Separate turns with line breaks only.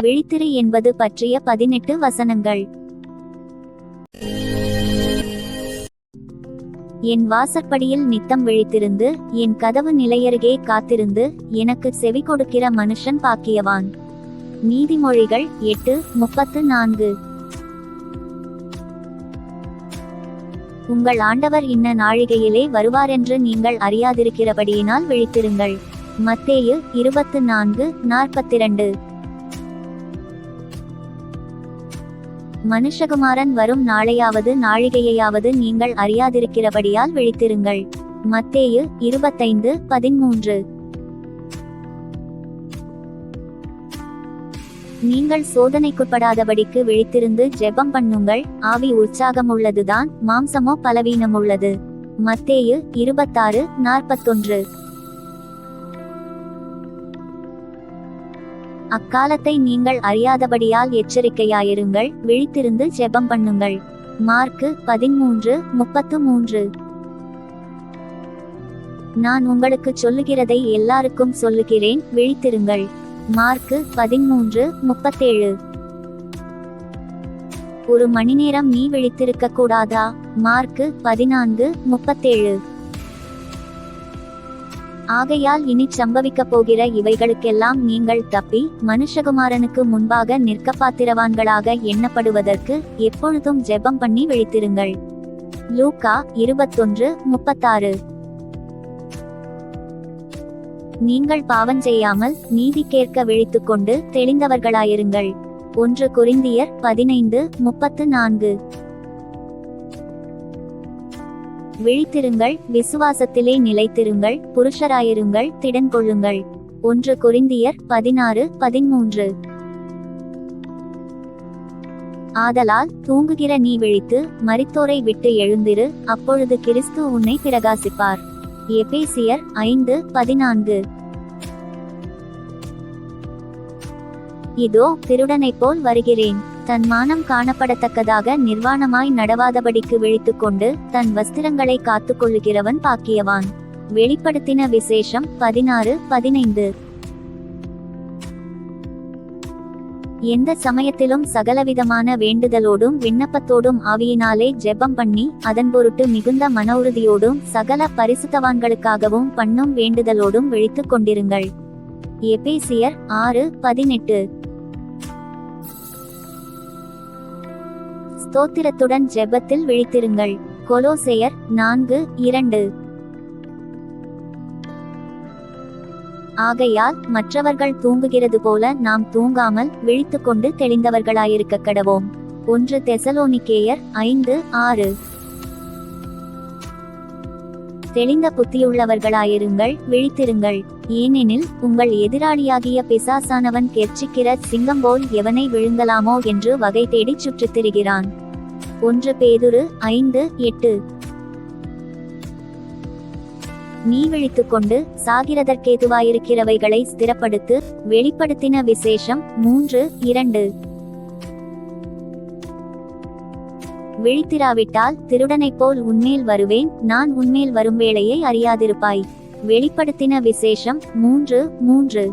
விழித்திரை என்பது பற்றிய பதினெட்டு வசனங்கள். என் வாசற்படியில் நித்தம் விழித்திருந்து என் கதவு நிலையருகே காத்திருந்து எனக்கு செவி கொடுக்கிற மனுஷன் பாக்கியவான். நீதிமொழிகள் எட்டு முப்பத்து நான்கு. உங்கள் ஆண்டவர் இன்ன நாழிகையிலே வருவாரென்று நீங்கள் அறியாதிருக்கிறபடியினால் விழித்திருங்கள். மத்தேயு இருபத்து நான்கு நாற்பத்திரண்டு. மனுஷகுமாரன் வரும் நாளையாவது நாழிகையாவது நீங்கள் அறியாதிருக்கிறபடியால் விழித்திருங்கள். மத்தேயு இருபத்தைந்து பதிமூன்று நீங்கள் சோதனைக்குட்படாதபடிக்கு விழித்திருந்து ஜெபம் பண்ணுங்கள். ஆவி உற்சாகம் உள்ளதுதான் மாம்சமோ பலவீனமுள்ளது. மத்தேயு இருபத்தாறு நாற்பத்தொன்று. அக்காலத்தை நீங்கள் அறியாதபடியால் எச்சரிக்கையாயிருங்கள். விழித்திருந்து ஜெபம் பண்ணுங்கள். மார்க்கு பதிமூன்று முப்பத்து மூன்று. நான் உங்களுக்கு சொல்லுகிறதை எல்லாருக்கும் சொல்லுகிறேன். விழித்திருங்கள். மார்க்கு பதிமூன்று முப்பத்தேழு. ஒரு மணி நேரம் நீ விழித்திருக்க கூடாதா மார்க்கு பதினான்கு முப்பத்தேழு. ஆகையால் இனி சம்பவிக்கப் போகிற இவைகளுக்கெல்லாம் நீங்கள் தப்பி மனுஷகுமாரனுக்கு முன்பாக நிற்க பாத்திரவான்களாக எண்ணப்படுவதற்கு எப்பொழுதும் ஜெபம் பண்ணி விழித்திருங்கள். லூக்கா இருபத்தொன்று முப்பத்தாறு. நீங்கள் பாவம் செய்யாமல் நீதி கேட்க விழித்துக்கொண்டு தெளிந்தவர்களாயிருங்கள். ஒன்று குறிந்தியர் பதினைந்து முப்பத்து நான்கு. விழித்திருங்கள் விசுவாசத்திலே நிலைத்திருங்கள் புருஷராயிருங்கள் திடன் கொள்ளுங்கள். ஒன்று கொரிந்தியர் பதினாறு பதிமூன்று. ஆதலால் தூங்குகிற நீ விழித்து மரித்தோரை விட்டு எழுந்திரு அப்பொழுது கிறிஸ்து உன்னை பிரகாசிப்பார். எபேசியர் ஐந்து பதினான்கு. இதோ திருடனைப் போல் வருகிறேன். தன் மானம் காணப்படத்தக்கதாக நிர்வாணமாய் நடவாதபடிக்கு விழித்துக்கொண்டு தன் வஸ்திரங்களை காத்துக்கொள்ளுகிறவன் பாக்கியவான். வெளிப்படுத்தின விசேஷம் பதினாறு பதினைந்து. எந்த சமயத்திலும் சகலவிதமான வேண்டுதலோடும் விண்ணப்பத்தோடும் ஆவியினாலே ஜெபம் பண்ணி அதன் பொருட்டு மிகுந்த மன உறுதியோடும் சகல பரிசுத்தவான்களுக்காகவும் பண்ணும் வேண்டுதலோடும் விழித்துக் கொண்டிருங்கள். எபேசியர் ஆறு பதினெட்டு. ஸ்தோத்திரத்துடன் ஜெபத்தில் விழித்திருங்கள். கொலோசெயர் நான்கு இரண்டு. ஆகையால் மற்றவர்கள் தூங்குகிறது போல நாம் தூங்காமல் விழித்துக்கொண்டு தெளிந்தவர்களாயிருக்க கடவோம். ஒன்று தெசலோனிக்கேயர் ஐந்து ஆறு. தெளிந்த புத்தியுள்ளவர்களாயிருங்கள் விழித்திருங்கள். ஏனெனில் உங்கள் எதிராளியாகிய பிசாசானவன் கெர்ச்சிக்கிற சிங்கம் போல் எவனை விழுங்கலாமோ என்று வகை தேடிச் சுற்றித் திரிகிறான். ஒன்று பேதுரு ஐந்து எட்டு. நீ விழித்துக்கொண்டு சாகிறதற்கேதுவாயிருக்கிறவைகளை ஸ்திரப்படுத்து வெளிப்படுத்தின விசேஷம் மூன்று இரண்டு. விழித்திராவிட்டால் திருடனைப் போல் உன்மேல் வருவேன் நான் உன்மேல் வரும் வேளையை அறியாதிருப்பாய். வெளிப்படுத்தின விசேஷம் மூன்று மூன்று.